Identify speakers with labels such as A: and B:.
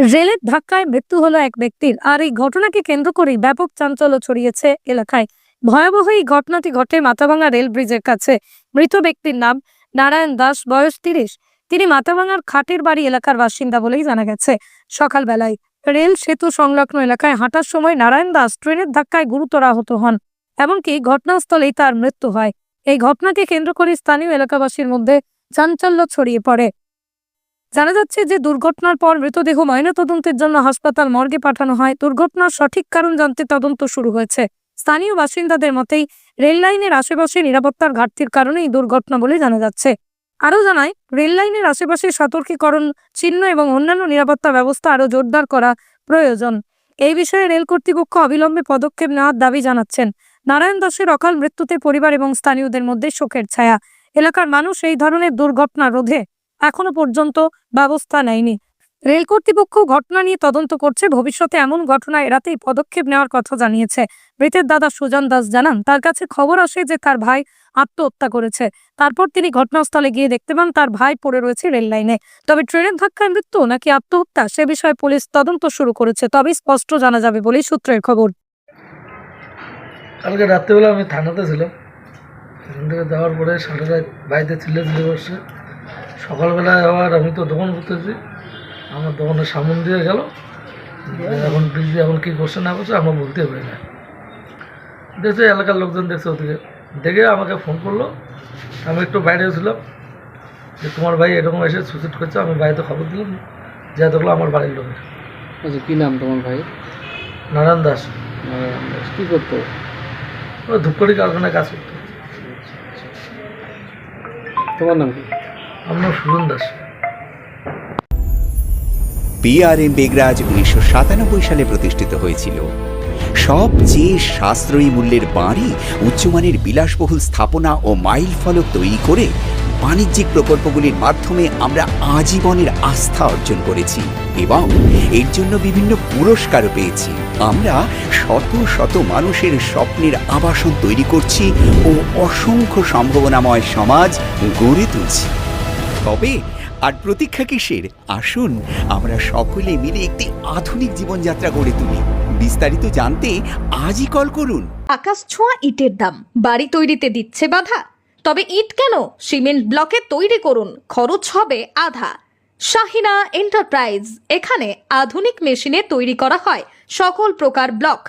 A: রেলের ধাক্কায় মৃত্যু হলো এক ব্যক্তির, আর এই ঘটনাকে কেন্দ্র করেই ব্যাপক চাঞ্চল্য ছড়িয়েছে এলাকায়। ভয়াবহ এই ঘটনাটি ঘটে মাথাভাঙা রেল ব্রিজের কাছে। মৃত ব্যক্তির নাম নারায়ণ দাস, বয়স তিরিশ। তিনি মাথাভাঙার খাটের বাড়ি এলাকার বাসিন্দা বলেই জানা গেছে। সকালবেলায় রেল সেতু সংলগ্ন এলাকায় হাঁটার সময় নারায়ণ দাস ট্রেনের ধাক্কায় গুরুতর আহত হন, এমনকি ঘটনাস্থলেই তার মৃত্যু হয়। এই ঘটনাকে কেন্দ্র করে স্থানীয় এলাকাবাসীর মধ্যে চাঞ্চল্য ছড়িয়ে পড়ে। জানা যাচ্ছে যে দুর্ঘটনার পর মৃতদেহ ময়নাতদন্তের জন্য হাসপাতাল মর্গে পাঠানো হয়। দুর্ঘটনার সঠিক কারণ জানতে তদন্ত শুরু হয়েছে। স্থানীয় বাসিন্দাদের মতেই রেল লাইনের আশেপাশে নিরাপত্তার ঘাটতির কারণেই এই দুর্ঘটনা বলে জানা যাচ্ছে। আরও জানায় রেল লাইনের আশেপাশে সতর্কীকরণ, চিহ্ন এবং অন্যান্য নিরাপত্তা ব্যবস্থা আরও জোরদার করা প্রয়োজন। এই বিষয়ে রেল কর্তৃপক্ষ অবিলম্বে পদক্ষেপ নেওয়ার দাবি জানাচ্ছেন। নারায়ণ দাসের অকাল মৃত্যুতে পরিবার এবং স্থানীয়দের মধ্যে শোকের ছায়া। এলাকার মানুষ এই ধরনের দুর্ঘটনা রোধে এখনও পর্যন্ত ব্যবস্থা নেয়নি। রেল কর্তৃপক্ষ ঘটনা নিয়ে তদন্ত করছে। ভবিষ্যতে এমন ঘটনা এড়াতেই পদক্ষেপ নেওয়ার কথা জানিয়েছে মৃতের দাদা সুজন দাস জানান, তার কাছে খবর আসে যে তার ভাই আত্মহত্যা করেছে। তারপর তিনি ঘটনাস্থলে গিয়ে দেখতে পান তার ভাই পড়ে রয়েছে রেল লাইনে। তবে ট্রেনের ধাক্কায় মৃত্যু নাকি আত্মহত্যা, সে বিষয়ে পুলিশ তদন্ত শুরু করেছে, তবেই স্পষ্ট জানা যাবে বলেই সূত্রের খবর।
B: কালকে রাত্রেবেলা আমি থানাতে ছিলাম। থেকে যাওয়ার পরে রাত বাড়িতে ছিলে বসছে সকালবেলায় আবার আমি তো দোকান করতেছি আমার দোকানের সামন দিয়ে গেল। এখন ব্রিজে এখন কী করছে না করছে আমরা বলতে পারি না। দেখছে এলাকার লোকজন দেখছে ওদিকে। দেখে আমাকে ফোন করল। আমি একটু বাইরে ছিলাম। যে তোমার ভাই এরকম এসে সুইসাইড করছে আমি বাড়িতে খবর দিলাম। যা দেখল আমার বাড়ির লোকের।
C: আচ্ছা কী নাম তোমার ভাই?
B: নারায়ণ দাস।
C: নারায়ণ দাস কী করতো?
B: ও ধূপকাঠি কারখানায় কাজ করতো।
C: তোমার নাম কি?
B: আমার নাম সুজন দাস
D: বিআরএম বেগরাজ উনিশশো সাতানব্বই সালে প্রতিষ্ঠিত হয়েছিল। সবচেয়ে সাশ্রয়ী মূল্যের বাড়ি, উচ্চমানের বিলাসবহুল স্থাপনা ও মাইল ফলক তৈরি করে বাণিজ্যিক প্রকল্পগুলির মাধ্যমে আমরা আজীবনের আস্থা অর্জন করেছি এবং এর জন্য বিভিন্ন পুরস্কারও পেয়েছি। আমরা শত শত মানুষের স্বপ্নের আবাসন তৈরি করছি ও অসংখ্য সম্ভাবনাময় সমাজ গড়ে তুলছি। তবে আর প্রতীক্ষা কিসের? আসুন, আমরা সকলে মিলে একটি আধুনিক জীবনযাত্রা গড়ে তুলি। বিস্তারিত জানতে আজই কল করুন।
E: আকাশ ছোঁয়া ইটের দাম। বাড়ি তৈরিতে দিচ্ছে বাধা। তবে ইট কেন? সিমেন্ট ব্লকে তৈরি করুন। খরচ হবে আধা। শাহিনা এন্টারপ্রাইজ। এখানে আধুনিক মেশিনে তৈরি করা হয়। সকল প্রকার ব্লক।